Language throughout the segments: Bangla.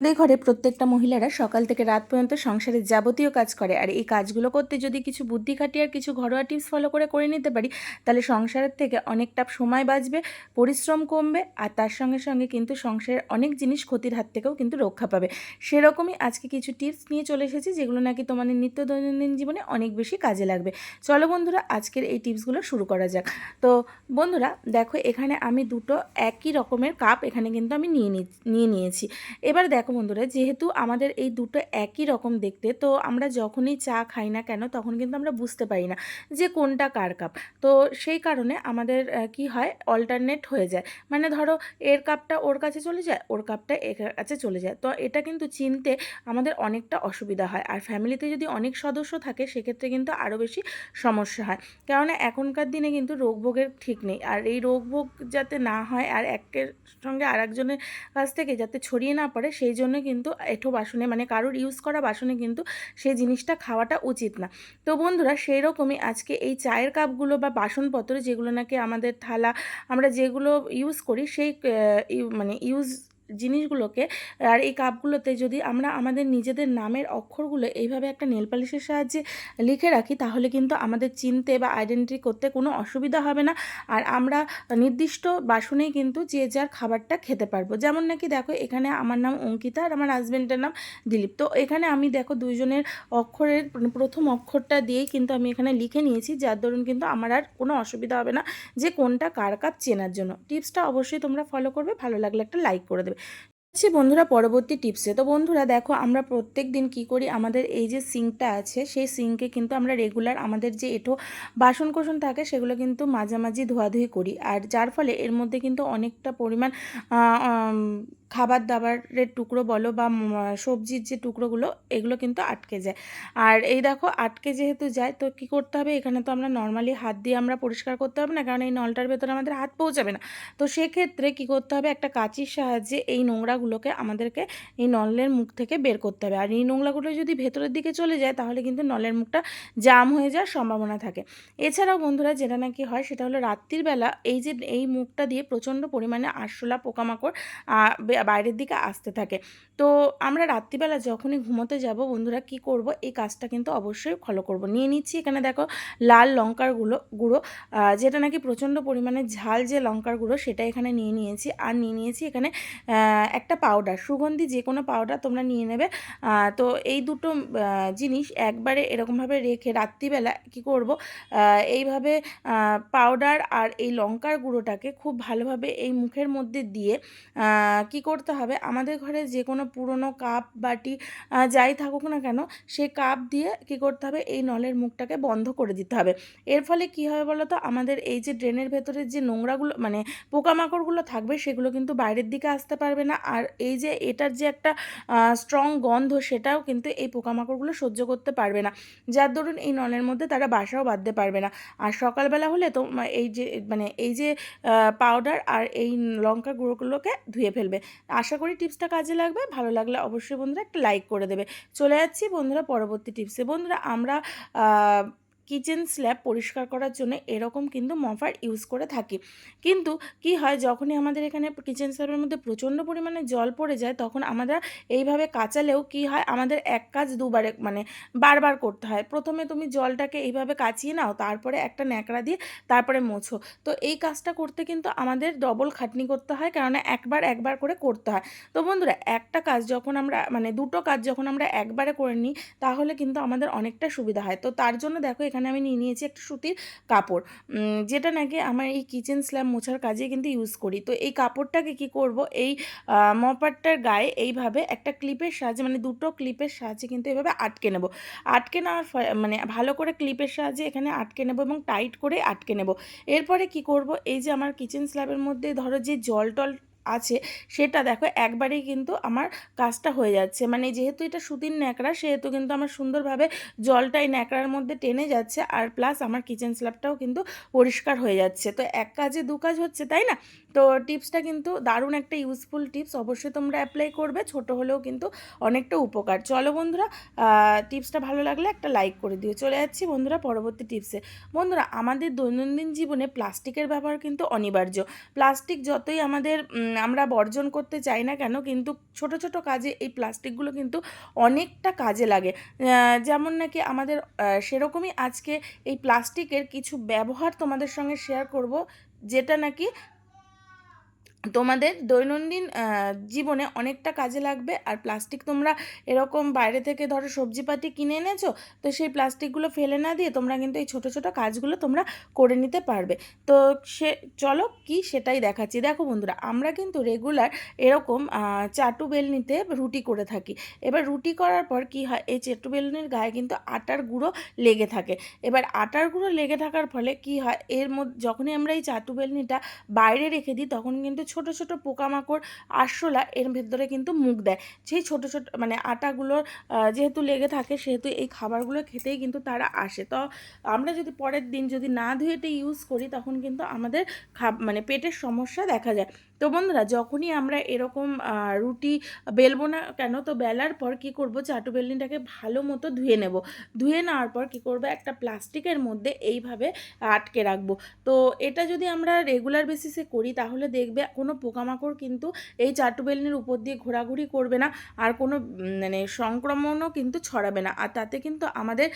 আমাদের ঘরে প্রত্যেকটা মহিলারা সকাল থেকে রাত পর্যন্ত সংসারের যাবতীয় কাজ করে। আর এই কাজগুলো করতে যদি কিছু বুদ্ধি খাটিয়ে আর কিছু ঘরোয়া টিপস ফলো করে করে নিতে পারি, তাহলে সংসারের থেকে অনেকটা সময় বাঁচবে, পরিশ্রম কমবে, আর তার সঙ্গে সঙ্গে কিন্তু সংসারের অনেক জিনিস ক্ষতির হাত থেকেও কিন্তু রক্ষা পাবে। সেরকমই আজকে কিছু টিপস নিয়ে চলে এসেছি, যেগুলো নাকি তোমাদের নিত্য দৈনন্দিন জীবনে অনেক বেশি কাজে লাগবে। চলো বন্ধুরা, আজকের এই টিপসগুলো শুরু করা যাক। তো বন্ধুরা, দেখো এখানে আমি দুটো একই রকমের কাপ এখানে কিন্তু আমি নিয়ে নিয়ে নিয়েছি। এবার দেখো বন্ধুরা, যেহেতু আমাদের এই দুটো একই রকম দেখতে, তো আমরা যখনই চা খাই না কেন, তখন কিন্তু আমরা বুঝতে পারি না যে কোনটা কার কাপ। তো সেই কারণে আমাদের কি হয় অল্টারনেট হয়ে যায়। মানে ধরো, এর কাপটা ওর কাছে চলে যায়, ওর কাপটা এর কাছে চলে যায়। তো এটা কিন্তু চিনতে আমাদের অনেকটা অসুবিধা হয়। আর ফ্যামিলিতে যদি অনেক সদস্য থাকে, সেক্ষেত্রে কিন্তু আরও বেশি সমস্যা হয়। কেননা এখনকার দিনে কিন্তু রোগভোগের ঠিক নেই। আর এই রোগভোগ যাতে না হয়, আর একের সঙ্গে আর একজনের কাছ থেকে যাতে ছড়িয়ে না পড়ে, সেই জন্য কিন্তু এঠো বাসনে মানে কারোর ইউজ করা বাসনে কিন্তু সেই জিনিসটা খাওয়াটা উচিত না। তো বন্ধুরা সেই রকমই আজকে এই চায়ের কাপগুলো বা বাসনপত্র যেগুলো নাকি আমাদের থালা আমরা যেগুলো ইউজ করি, সেই মানে ইউজ জিনিসগুলোকে, আর এই কাপগুলোতে যদি আমরা আমাদের নিজেদের নামের অক্ষরগুলো এইভাবে একটা নেল পালিশের সাহায্যে লিখে রাখি, তাহলে কিন্তু আমাদের চিনতে বা আইডেন্টি করতে কোনো অসুবিধা হবে না। আর আমরা নির্দিষ্ট বাসনেই কিন্তু যে যার খাবারটা খেতে পারব। যেমন নাকি দেখো, এখানে আমার নাম অঙ্কিতা আর আমার হাজব্যান্ডের নাম দিলীপ। তো এখানে আমি দেখো দুইজনের অক্ষরের প্রথম অক্ষরটা দিয়েই কিন্তু আমি এখানে লিখে নিয়েছি, যার দরুন কিন্তু আমার আর কোনো অসুবিধা হবে না যে কোনটা কার কাপ চেনার জন্য। টিপসটা অবশ্যই তোমরা ফলো করবে, ভালো লাগলে একটা লাইক করে দেবে। আচ্ছা বন্ধুরা, পরবর্তী টিপসে তো বন্ধুরা, দেখো, আমরা প্রত্যেক দিন কী করি? আমাদের এই যে সিঙ্কটা আছে, সেই সিঙ্কে কিন্তু আমরা রেগুলার আমাদের যে এঁঠো বাসন কোসন থাকে, সেগুলো কিন্তু মাঝামাঝি ধোয়াধুয়ি করি। আর যার ফলে এর মধ্যে কিন্তু অনেকটা পরিমাণ খাবার দাবারের টুকরো বলো বা সবজির যে টুকরোগুলো, এগুলো কিন্তু আটকে যায়। আর এই দেখো, আটকে যেহেতু যায়, তো কি করতে হবে? এখানে তো আমরা নর্মালি হাত দিয়ে আমরা পরিষ্কার করতে হবে না, কারণ এই নলটার ভেতরে আমাদের হাত পৌঁছাবে না। তো সেক্ষেত্রে কি করতে হবে? একটা কাঁচির সাহায্যে এই নোংরাগুলোকে আমাদেরকে এই নলের মুখ থেকে বের করতে হবে। আর এই নোংরাগুলো যদি ভেতরের দিকে চলে যায়, তাহলে কিন্তু নলের মুখটা জাম হয়ে যাওয়ার সম্ভাবনা থাকে। এছাড়াও বন্ধুরা, যেটা নাকি হয়, সেটা হলো রাত্রির বেলা এই যে, এই মুখটা দিয়ে প্রচণ্ড পরিমাণে আরশোলা, পোকামাকড় বাইরের দিকে আসতে থাকে। তো আমরা রাত্রিবেলা যখনই ঘুমোতে যাব, বন্ধুরা কি করব? এই কাজটা কিন্তু অবশ্যই ফলো করব। নিয়ে নিচ্ছি এখানে দেখো লাল লঙ্কার গুঁড়ো গুঁড়ো যেটা নাকি প্রচণ্ড পরিমাণে ঝাল যে লঙ্কার গুঁড়ো সেটা এখানে নিয়ে নিয়েছি। আর নিয়ে নিয়েছি এখানে একটা পাউডার সুগন্ধি যে কোনো পাউডার তোমরা নিয়ে নেবে। তো এই দুটো জিনিস একবারে এরকমভাবে রেখে রাত্রিবেলা কি করব? এইভাবে পাউডার আর এই লঙ্কার গুঁড়োটাকে খুব ভালোভাবে এই মুখের মধ্যে দিয়ে কি করতে হবে। আমাদের ঘরে যে কোনো পুরনো কাপ, বাটি যাই থাকুক না কেন সেই কাপ দিয়ে কি করতে হবে? এই নলের মুখটাকে বন্ধ করে দিতে হবে। এর ফলে কি হবে বলো তো আমাদের এই যে ড্রেনের ভেতরে যে নোংরাগুলো মানে পোকামাকড়গুলো থাকবে, সেগুলো কিন্তু বাইরের দিকে আসতে পারবে না। আর এই যে এটার যে একটা স্ট্রং গন্ধ, সেটাও কিন্তু এই পোকামাকড়গুলো সহ্য করতে পারবে না। যার দরুন এই নলের মধ্যে তারা বাসাও বাঁধতে পারবে না। আর সকালবেলা হলে তো এই যে মানে এই যে পাউডার আর এই লঙ্কা গুঁড়োগুলোকে ধুয়ে ফেলবে। আশা করি টিপসটা কাজে লাগবে। ভালো লাগলে অবশ্যই বন্ধুরা একটা লাইক করে দেবে। চলে যাচ্ছি বন্ধুরা পরবর্তী টিপসে। বন্ধুরা আমরা কিচেন স্ল্যাব পরিষ্কার করার জন্য এরকম কিন্তু মফার ইউজ করে থাকি। কিন্তু কি হয়, যখনই আমাদের এখানে কিচেন স্ল্যাবের মধ্যে প্রচণ্ড পরিমাণে জল পড়ে যায়, তখন আমরা এইভাবে কাচালেও কি হয়, আমাদের এক কাজ দুবারে মানে বারবার করতে হয়। প্রথমে তুমি জলটাকে এইভাবে কাচিয়ে নাও, তারপরে একটা ন্যাকড়া দিয়ে তারপরে মোছো। তো এই কাজটা করতে কিন্তু আমাদের ডবল খাটনি করতে হয়, কেননা একবার একবার করে করতে হয়। তো বন্ধুরা, একটা কাজ যখন আমরা মানে দুটো কাজ যখন আমরা একবারে করে নিই, তাহলে কিন্তু আমাদের অনেকটা সুবিধা হয়। তো তার জন্য দেখো এখানে আমি নিয়ে নিয়েছি একটা সুতির কাপড়। যেটা নাকি আমার এই কিচেন স্ল্যাব মোছার কাজে কিন্তু ইউজ করি। তো এই কাপড়টাকে কি করব? এই মপারটার গায়ে এইভাবে একটা ক্লিপের সাহায্যে মানে দুটো ক্লিপের সাহায্যে কিন্তু এভাবে আটকে নেব। আটকে নেওয়ার মানে ভালো করে ক্লিপের সাহায্যে এখানে আটকে নেব এবং টাইট করে আটকে নেব। এরপরে কি করব? এই যে আমার কিচেন স্ল্যাবের মধ্যে ধরো যে জল টল আছে, সেটা দেখো একবারেই কিন্তু আমার কাজটা হয়ে যাচ্ছে। মানে যেহেতু এটা সুতির ন্যাকড়া, সেহেতু কিন্তু আমার সুন্দরভাবে জলটাই ন্যাকড়ার মধ্যে টেনে যাচ্ছে আর প্লাস আমার কিচেন স্ল্যাবটাও কিন্তু পরিষ্কার হয়ে যাচ্ছে। তো এক কাজে দু কাজ হচ্ছে, তাই না? তো টিপসটা কিন্তু দারুণ একটা ইউজফুল টিপস অবশ্যই তোমরা অ্যাপ্লাই করবে, ছোট হলেও কিন্তু অনেকটা উপকার। চলো বন্ধুরা টিপসটা ভালো লাগলে একটা লাইক করে দিও। চলে যাচ্ছি বন্ধুরা পরবর্তী টিপসে বন্ধুরা, আমাদের দৈনন্দিন জীবনে প্লাস্টিকের ব্যবহার কিন্তু অনিবার্য। প্লাস্টিক যতই আমাদের আমরা বর্জন করতে চাই না কেন, কিন্তু ছোট ছোট কাজে এই প্লাস্টিকগুলো কিন্তু অনেকটা কাজে লাগে। যেমন নাকি আমাদের সেরকমই আজকে এই প্লাস্টিকের কিছু ব্যবহার তোমাদের সঙ্গে শেয়ার করব, যেটা নাকি তোমাদের দৈনন্দিন জীবনে অনেকটা কাজে লাগবে। আর প্লাস্টিক তোমরা এরকম বাইরে থেকে ধরো সবজিপাতি কিনে এনেছো, তো সেই প্লাস্টিকগুলো ফেলে না দিয়ে তোমরা কিন্তু এই ছোট ছোট কাজগুলো তোমরা করে নিতে পারবে। তো সে, চলো কি সেটাই দেখাচ্ছি। দেখো বন্ধুরা, আমরা কিন্তু রেগুলার এরকম চাটু বেলনিতে রুটি করে থাকি। এবার রুটি করার পর কি হয়, এই চাটু বেলনির গায়ে কিন্তু আটার গুঁড়ো লেগে থাকে। এবার আটার গুঁড়ো লেগে থাকার ফলে কি হয়, এর মধ্যে যখনই আমরা এই চাটু বেলনিটা বাইরে রেখে দিই, তখন কিন্তু ছোট ছোট পোকামাকড় আরশোলা এর ভেতরে কিন্তু মুখ দেয়। সেই ছোট ছোট মানে আটাগুলোর যেহেতু লেগে থাকে সেহেতু এই খাবারগুলো খেতেই কিন্তু তারা আসে। তো আমরা যদি পরের দিন যদি না ধুয়ে এটা ইউজ করি তখন কিন্তু আমাদের খা মানে পেটের সমস্যা দেখা যায়। তো বন্ধুরা, যখনই আমরা এরকম রুটি বেলবো না কেন, তো বেলার পর কি করব? চাটু বেলনিটাকে ভালো মতো ধুয়ে নেব। ধুয়ে নেওয়ার পর কি করব? একটা প্লাস্টিকের মধ্যে এইভাবে আটকে রাখব। তো এটা যদি আমরা রেগুলার বেসিসে করি, তাহলে দেখবে কোনো পোকামাকড় কিন্তু এই চাটু বেলনির উপর দিয়ে ঘোরাঘুরি করবে না, আর কোনো মানে সংক্রমণও কিন্তু ছড়াবে না। আর তাতে কিন্তু আমাদের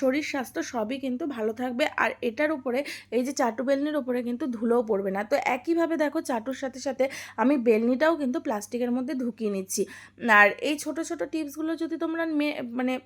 শরীর স্বাস্থ্য সবই কিন্তু ভালো থাকবে, আর এটার উপরে, এই যে চাটু বেলনির উপরে কিন্তু ধুলোও পড়বে না। তো একইভাবে দেখো, চাটুর সাথে সাথে আমি বেলনিটাও কিন্তু প্লাস্টিকের মধ্যে ঢুকিয়ে নিচ্ছি। আর এই ছোট ছোট টিপসগুলো যদি তোমরা মানে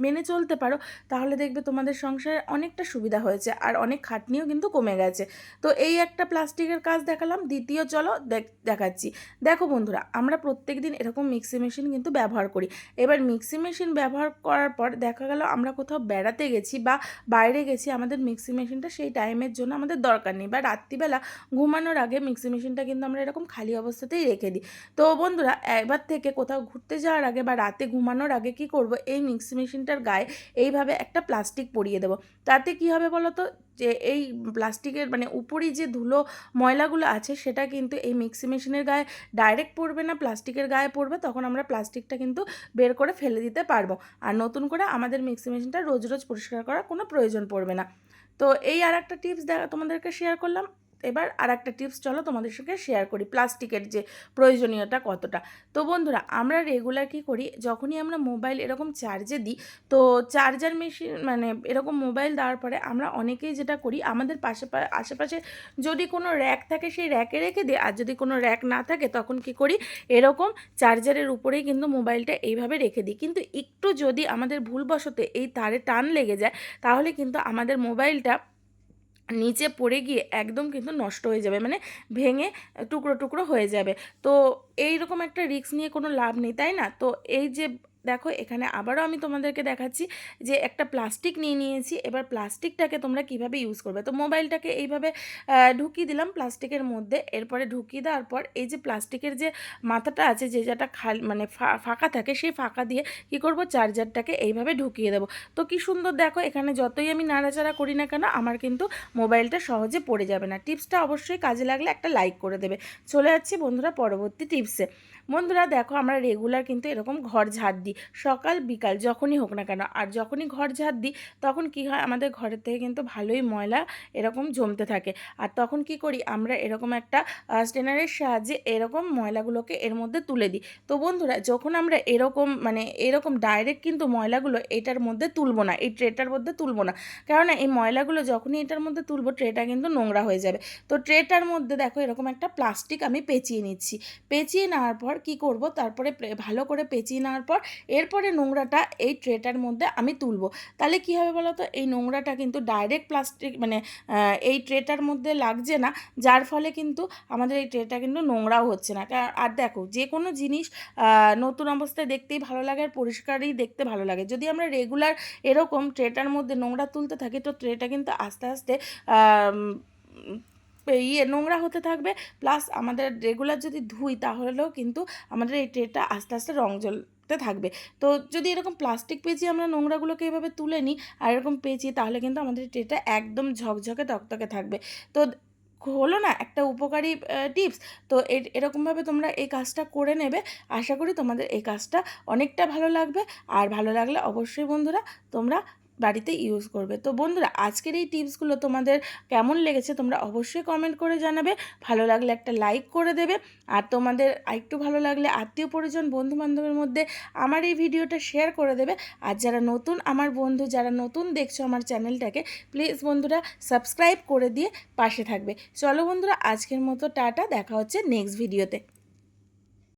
মেনে চলতে পারো, তাহলে দেখবে তোমাদের সংসারে অনেকটা সুবিধা হয়েছে আর অনেক খাটনিও কিন্তু কমে গেছে। তো এই একটা প্লাস্টিকের কাজ দেখালাম, দ্বিতীয় চলো দেখ- দেখাচ্ছি। দেখো বন্ধুরা, আমরা প্রত্যেক দিন এরকম মিক্সি মেশিন কিন্তু ব্যবহার করি। এবার মিক্সি মেশিন ব্যবহার করার পর দেখা গেল আমরা কোথাও বেড়াতে গেছি বা বাইরে গেছি, আমাদের মিক্সি মেশিনটা সেই টাইমের জন্য আমাদের দরকার নেই বা রাত্রিবেলা ঘুমানোর আগে মিক্সি মেশিনটা কিন্তু আমরা এরকম খালি অবস্থাতেই রেখে দিই। তো বন্ধুরা এবার থেকে কোথাও ঘুরতে যাওয়ার আগে বা রাতে ঘুমানোর আগে কি করব, এই মিক্সি মেশিনটার গায়ে এইভাবে একটা প্লাস্টিক পরিয়ে দেবো। তাতে কি হবে বলো তো যে এই প্লাস্টিকের মানে উপরই যে ধুলো ময়লাগুলো আছে, সেটা কিন্তু এই মিক্সি মেশিনের গায়ে ডাইরেক্ট পড়বে না, প্লাস্টিকের গায়ে পড়বে, তখন আমরা প্লাস্টিকটা কিন্তু বের করে ফেলে দিতে পারব। আর নতুন করে আমাদের মিক্সি মেশিনটা রোজ রোজ পরিষ্কার করার কোনো প্রয়োজন পড়বে না। তো এই আর একটা টিপস দেখা তোমাদেরকে শেয়ার করলাম। এবার আর একটা টিপস চলো তোমাদের সঙ্গে শেয়ার করি, প্লাস্টিকের যে প্রয়োজনীয়তা কতটা। তো বন্ধুরা, আমরা রেগুলার কী করি, যখনই আমরা মোবাইল এরকম চার্জে দিই, তো চার্জার মেশিন মানে এরকম মোবাইল দেওয়ার পরে আমরা অনেকেই যেটা করি, আমাদের পাশে আশেপাশে যদি কোনো র্যাক থাকে সেই র্যাকে রেখে দিই, আর যদি কোনো র্যাক না থাকে তখন কি করি, এরকম চার্জারের উপরেই কিন্তু মোবাইলটা এইভাবে রেখে দিই। কিন্তু একটু যদি আমাদের ভুলবশত এই তারে টান লেগে যায়, তাহলে কিন্তু আমাদের মোবাইলটা নিচে পড়ে গিয়ে একদম কিন্তু নষ্ট হয়ে যাবে মানে ভেঙে টুকরো টুকরো হয়ে যাবে। তো এই রকম একটা রিস্ক নিয়ে কোনো লাভ নেই, তাই না? তো এই যে দেখো, এখানে আবারও আমি তোমাদেরকে দেখাচ্ছি যে একটা প্লাস্টিক নিয়ে নিয়েছি। এবার প্লাস্টিকটাকে তোমরা কীভাবে ইউজ করবে? তো মোবাইলটাকে এইভাবে ঢুকিয়ে দিলাম প্লাস্টিকের মধ্যে। এরপরে ঢুকিয়ে দেওয়ার পর এই যে প্লাস্টিকের যে মাথাটা আছে, যে যেটা খাল মানে ফাঁকা থাকে, সেই ফাঁকা দিয়ে কি করব? চার্জারটাকে এইভাবে ঢুকিয়ে দেবো। তো কি সুন্দর দেখো, এখানে যতই আমি নাড়াচাড়া করি না কেন, আমার কিন্তু মোবাইলটা সহজে পড়ে যাবে না। টিপসটা অবশ্যই কাজে লাগলে একটা লাইক করে দেবে। চলে যাচ্ছি বন্ধুরা পরবর্তী টিপসে। বন্ধুরা দেখো আমরা রেগুলার কিন্তু এরকম ঘর ঝাড় দিই। সকাল, বিকাল যখনই হোক না কেন। আর যখনই ঘর ঝাড় দিই, তখন কি হয়? আমাদের ঘরের থেকে কিন্তু ভালোই ময়লা এরকম জমতে থাকে। আর তখন কি করি? আমরা এরকম একটা স্টেনারের সাহায্যে এরকম ময়লাগুলোকে এর মধ্যে তুলে দিই। তো বন্ধুরা, যখন আমরা এরকম মানে এরকম ডাইরেক্ট কিন্তু ময়লাগুলো এটার মধ্যে তুলবো না, এই ট্রেটার মধ্যে তুলবো না। কেননা এই ময়লাগুলো যখনই এটার মধ্যে তুলবো ট্রেটা কিন্তু নোংরা হয়ে যাবে। তো ট্রেটার মধ্যে দেখো এরকম একটা প্লাস্টিক আমি পেঁচিয়ে নিচ্ছি। পেঁচিয়ে নেওয়ার পর কি করব? তারপরে ভালো করে পেঁচিয়ে নেওয়ার পর এরপরে নোংরাটা এই ট্রেটার মধ্যে আমি তুলবো। তাহলে কি হবে বলো তো এই নোংরাটা কিন্তু ডাইরেক্ট প্লাস্টিক মানে এই ট্রেটার মধ্যে লাগছে না, যার ফলে কিন্তু আমাদের এই ট্রেটা কিন্তু নোংরাও হচ্ছে না। আর দেখো যে কোনো জিনিস নতুন অবস্থায় দেখতেই ভালো লাগে আর পরিষ্কারই দেখতে ভালো লাগে। যদি আমরা রেগুলার এরকম ট্রেটার মধ্যে নোংরা তুলতে থাকি, তো ট্রেটা কিন্তু আস্তে আস্তে ইয়ে নোংরা হতে থাকবে। প্লাস আমাদের রেগুলার যদি ধুই, তাহলেও কিন্তু আমাদের এই ট্রেটা আস্তে আস্তে রং জ্বলতে থাকবে। তো যদি এরকম প্লাস্টিক পেঁচিয়ে আমরা নোংরাগুলোকে এভাবে তুলে নিই, আর এরকম পেঁচিয়ে, তাহলে কিন্তু আমাদের ট্রেটা একদম ঝকঝকে তকতকে থাকবে। তো হলো না একটা উপকারী টিপস তো এরকমভাবে তোমরা এই কাজটা করে নেবে। আশা করি তোমাদের এই কাজটা অনেকটা ভালো লাগবে। আর ভালো লাগলে অবশ্যই বন্ধুরা, তোমরা বাড়িতে ইউজ করবে। তো বন্ধুরা, আজকের এই টিপসগুলো তোমাদের কেমন লেগেছে তোমরা অবশ্যই কমেন্ট করে জানাবে। ভালো লাগলে একটা লাইক করে দেবে। আর তোমাদের একটু ভালো লাগলে আত্মীয় পরিজন বন্ধু বান্ধবের মধ্যে আমার এই ভিডিওটা শেয়ার করে দেবে। আর যারা নতুন, আমার বন্ধু যারা নতুন দেখছ আমার চ্যানেলটাকে প্লিজ বন্ধুরা সাবস্ক্রাইব করে দিয়ে পাশে থাকবে। চলো বন্ধুরা, আজকের মতো টাটা, দেখা হচ্ছে নেক্সট ভিডিওতে